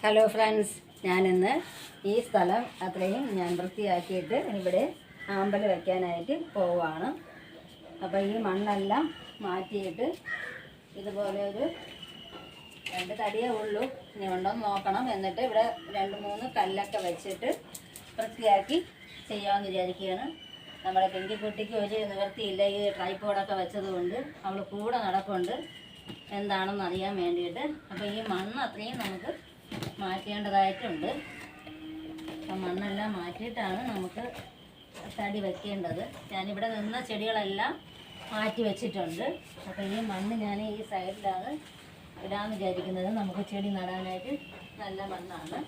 Hello friends ഞാനിന്ന് ഈ സ്ഥലം അത്രയും ഞാൻ വൃത്തിയാക്കിയിട്ട് ഇവിടെ ആമ്പൽ വയ്ക്കാനായിട്ട് പോവാണ്. അപ്പോൾ ഈ മണ്ണെല്ലാം മാറ്റിയിട്ട് ഇതുപോലെ ഒരു രണ്ട് തടിയേ ഉള്ളൂ. ഇനി ഉണ്ടോന്ന് നോക്കണം. എന്നിട്ട് ഇവിടെ രണ്ട് മൂന്ന് കല്ലൊക്കെ വെച്ചിട്ട് വൃത്തിയാക്കി ചെയ്യാമെന്ന് വിചാരിക്കുകയാണ്. നമ്മുടെ പെങ്കിക്കുട്ടിക്ക് ഒരു നിവൃത്തിയില്ല. ഈ ട്രൈപ്പോഡൊക്കെ വെച്ചതുകൊണ്ട് അവൾ കൂടെ നടപ്പുണ്ട്. എന്താണെന്ന് അറിയാൻ വേണ്ടിയിട്ട്. അപ്പോൾ ഈ മണ്ണ് അത്രയും നമുക്ക് മാറ്റേണ്ടതായിട്ടുണ്ട്. അപ്പം മണ്ണെല്ലാം മാറ്റിയിട്ടാണ് നമുക്ക് തടി വയ്ക്കേണ്ടത് ഞാനിവിടെ നിന്ന ചെടികളെല്ലാം മാറ്റി വെച്ചിട്ടുണ്ട്. അപ്പോൾ ഈ മണ്ണ് ഞാൻ ഈ സൈഡിലാണ് ഇടാന്ന് വിചാരിക്കുന്നത്. നമുക്ക് ചെടി നടാനായിട്ട് നല്ല മണ്ണാണ്.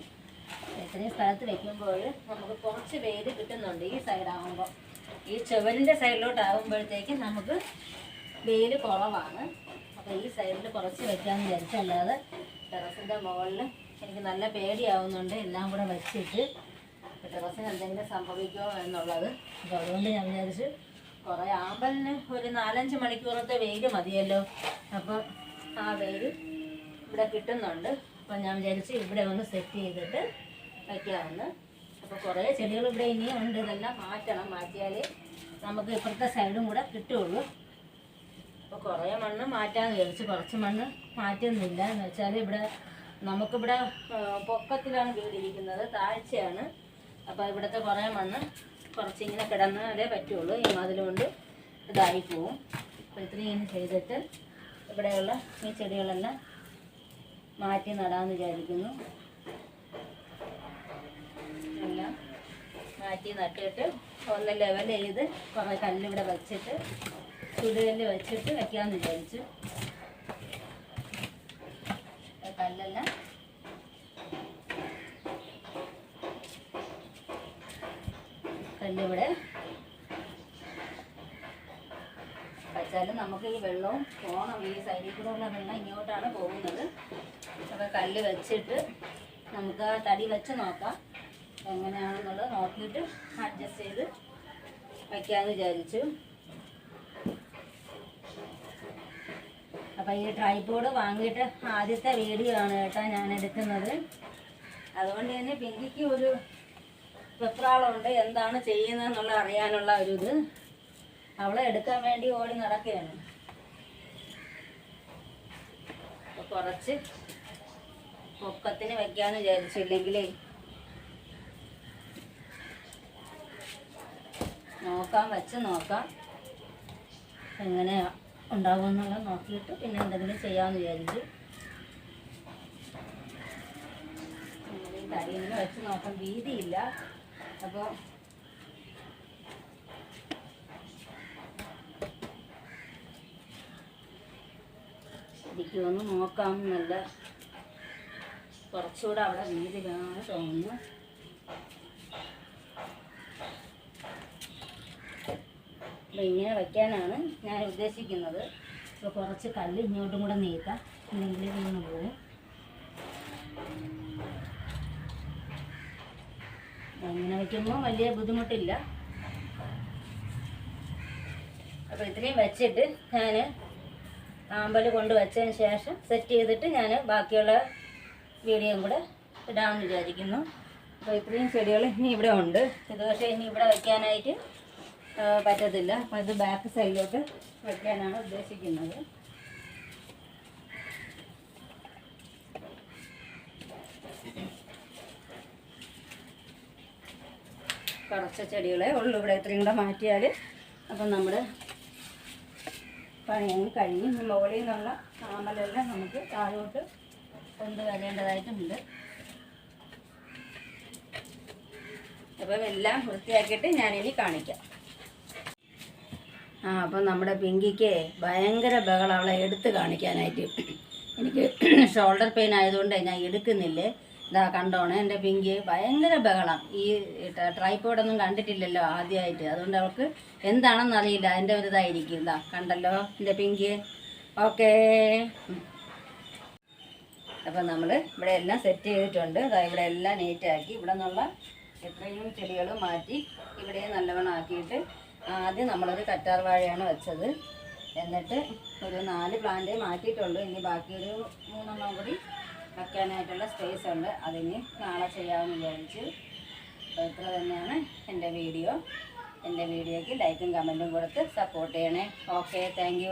ഇത്രയും സ്ഥലത്ത് വെക്കുമ്പോൾ നമുക്ക് കുറച്ച് വേര് കിട്ടുന്നുണ്ട് ഈ സൈഡാകുമ്പോൾ ഈ ചുവലിന്റെ സൈഡിലോട്ടാകുമ്പോഴത്തേക്ക് നമുക്ക് വേര് കുറവാണ്. അപ്പോൾ ഈ സൈഡിൽ കുറച്ച് വെക്കാമെന്ന് വിചാരിച്ചല്ലാതെ ടെറസിന്റെ മുകളിൽ എനിക്ക് നല്ല പേടിയാവുന്നുണ്ട്. എല്ലാം കൂടെ വെച്ചിട്ട് ടെറസിന് എന്തെങ്കിലും സംഭവിക്കുമോ എന്നുള്ളത്. അപ്പോൾ അതുകൊണ്ട് ഞാൻ വിചാരിച്ച് കുറേ ആമ്പലിന് ഒരു നാലഞ്ച് മണിക്കൂറത്തെ വെയിൽ മതിയല്ലോ. അപ്പോൾ ആ വെയിൽ ഇവിടെ കിട്ടുന്നുണ്ട്. അപ്പോൾ ഞാൻ വിചാരിച്ച് ഇവിടെ ഒന്ന് സെറ്റ് ചെയ്തിട്ട് വയ്ക്കാമെന്ന് അപ്പോൾ കുറേ ചെടികൾ ഇവിടെ ഇനിയും ഉണ്ട്. ഇതെല്ലാം മാറ്റണം. മാറ്റിയാലേ നമുക്ക് ഇപ്പുറത്തെ സൈഡും കൂടെ കിട്ടുള്ളൂ. അപ്പോൾ കുറേ മണ്ണ് മാറ്റാന്ന് വിചാരിച്ചു. കുറച്ച് മണ്ണ് മാറ്റുന്നില്ല. എന്ന് വെച്ചാൽ ഇവിടെ നമുക്കിവിടെ പൊക്കത്തിലാണ് വീടിരിക്കുന്നത് താഴ്ചയാണ്. അപ്പോൾ ഇവിടുത്തെ കുറേ മണ്ണ് കുറച്ചിങ്ങനെ കിടന്നാലേ പറ്റുള്ളൂ. ഈ മതിലുകൊണ്ട് ഇതായി പോവും. അപ്പോൾ ഇത്രയും ചെയ്തിട്ട് ഇവിടെയുള്ള ഈ ചെടികളെല്ലാം മാറ്റി നടാമെന്ന് വിചാരിക്കുന്നു. എല്ലാം മാറ്റി നട്ടിട്ട് ഒന്ന് ലെവൽ ചെയ്ത് കുറേ കല്ലിവിടെ വെച്ചിട്ട് ചുടുകല്ല് വെച്ചിട്ട് വെക്കാമെന്ന് വിചാരിച്ചു. കല്ലെല്ലാം കല്ലിവിടെ. വെച്ചാലും നമുക്ക് ഈ വെള്ളവും പോകണം ഈ സൈഡിൽ കൂടെ ഉള്ള വെള്ളം ഇങ്ങോട്ടാണ് പോകുന്നത്. അപ്പോൾ കല്ല് വെച്ചിട്ട് നമുക്ക് ആ തടി വെച്ച് നോക്കാം. എങ്ങനെയാണെന്നുള്ളത് നോക്കിയിട്ട് അഡ്ജസ്റ്റ് ചെയ്ത് വയ്ക്കാമെന്ന് വിചാരിച്ചു. അപ്പം ഈ ട്രൈപോഡ് വാങ്ങിയിട്ട് ആദ്യത്തെ വീഡിയോ ആണ് കേട്ടോ ഞാൻ എടുക്കുന്നത്. അതുകൊണ്ട് തന്നെ പിങ്കിക്ക് ഒരു വെപ്രാളമുണ്ട് എന്താണ് ചെയ്യുന്നതെന്നുള്ള അറിയാനുള്ള ഒരു ഇത് അവളെ എടുക്കാൻ വേണ്ടി ഓടി നടക്കുകയാണ്. അപ്പോൾ കുറച്ച് പൊക്കത്തിന് വെക്കാന്ന് വിചാരിച്ചില്ലെങ്കിലേ നോക്കാം വെച്ച് നോക്കാം. എങ്ങനെ ഉണ്ടാകുമെന്നുള്ളത് നോക്കിയിട്ട് പിന്നെ എന്തെങ്കിലും ചെയ്യാമെന്ന് വിചാരിച്ചു ഈ തടിയിൽ വെച്ച് നോക്കാൻ വീതിയില്ല. അപ്പോൾ ഇരിക്കുമെന്ന് നോക്കാം നല്ല കുറച്ചുകൂടെ അവിടെ വീതി വേണമെന്ന് തോന്നുന്നു. അപ്പോൾ ഇങ്ങനെ വയ്ക്കാനാണ് ഞാൻ ഉദ്ദേശിക്കുന്നത്. അപ്പോൾ കുറച്ച് കല്ല് ഇങ്ങോട്ടും കൂടെ നീക്കാം ഇല്ലെങ്കിൽ വീണ് പോകും അങ്ങനെ വയ്ക്കുമ്പോൾ വലിയ ബുദ്ധിമുട്ടില്ല. അപ്പോൾ ഇത്രയും വെച്ചിട്ട് ഞാൻ ആമ്പൽ കൊണ്ട് വെച്ചതിന് ശേഷം സെറ്റ് ചെയ്തിട്ട് ഞാൻ ബാക്കിയുള്ള വീഡിയോയും കൂടെ ഇടാമെന്ന് വിചാരിക്കുന്നു. അപ്പോൾ ഇത്രയും ചെടികൾ ഇനി ഇവിടെ ഉണ്ട്. ഇത് പക്ഷേ ഇനി ഇവിടെ വെക്കാനായിട്ട് ആ, പറ്റത്തില്ല. അപ്പോൾ ഇത് ബാക്ക് സൈഡിലോട്ട് വെക്കാനാണ് ഉദ്ദേശിക്കുന്നത്. കുറച്ച് ചെടികളെ ഉള്ളൂ. ഇവിടെ ഇത്രയും കൂടെ മാറ്റിയാൽ അപ്പം നമ്മുടെ പണിയും ഇനി മുകളിൽ നിന്നുള്ള താമലെല്ലാം നമുക്ക് താഴോട്ട് കൊണ്ടുവരേണ്ടതായിട്ടുണ്ട്. അപ്പം എല്ലാം വൃത്തിയാക്കിയിട്ട് ഞാനിനി കാണിക്കാം. ആ അപ്പം നമ്മുടെ പിങ്കിക്ക് ഭയങ്കര ബഹളം അവളെ എടുത്ത് കാണിക്കാനായിട്ട്. എനിക്ക് ഷോൾഡർ പെയിൻ ആയതുകൊണ്ട് ഞാൻ എടുക്കുന്നില്ലേ? ഇതാ കണ്ടോണേ എന്റെ പിങ്കി ഭയങ്കര ബഹളം. ഈ ട്രൈപ്പോഡൊന്നും കണ്ടിട്ടില്ലല്ലോ ആദ്യമായിട്ട് അതുകൊണ്ട് അവൾക്ക് എന്താണെന്ന് അറിയില്ല. അതിന്റെ ഒരു ഇതായിരിക്കും. ഇതാ കണ്ടല്ലോ എന്റെ പിങ്കി. ഓക്കേ. അപ്പം നമ്മൾ ഇവിടെ എല്ലാം സെറ്റ് ചെയ്തിട്ടുണ്ട്. അതാ ഇവിടെ എല്ലാം നീറ്റാക്കി ഇവിടെ നിന്നുള്ള എത്രയും ചെടികൾ മാറ്റി ഇവിടെ നല്ലവണ്ണം ആക്കിയിട്ട് ആദ്യം നമ്മളൊരു കറ്റാർ വാഴയാണ് വെച്ചത്. എന്നിട്ട് ഒരു നാല് പ്ലാന്റ് മാറ്റിയിട്ടുള്ളൂ ഇനി ബാക്കി ഒരു മൂന്നെണ്ണം കൂടി വെക്കാനായിട്ടുള്ള സ്പേസ് ഉണ്ട്. അതിന് നാളെ ചെയ്യാമെന്ന് വിചാരിച്ചു ഇത്ര തന്നെയാണ് എന്റെ വീഡിയോ. എന്റെ വീഡിയോയ്ക്ക് ലൈക്കും കമന്റും കൊടുത്ത് സപ്പോർട്ട് ചെയ്യണേ. Okay thank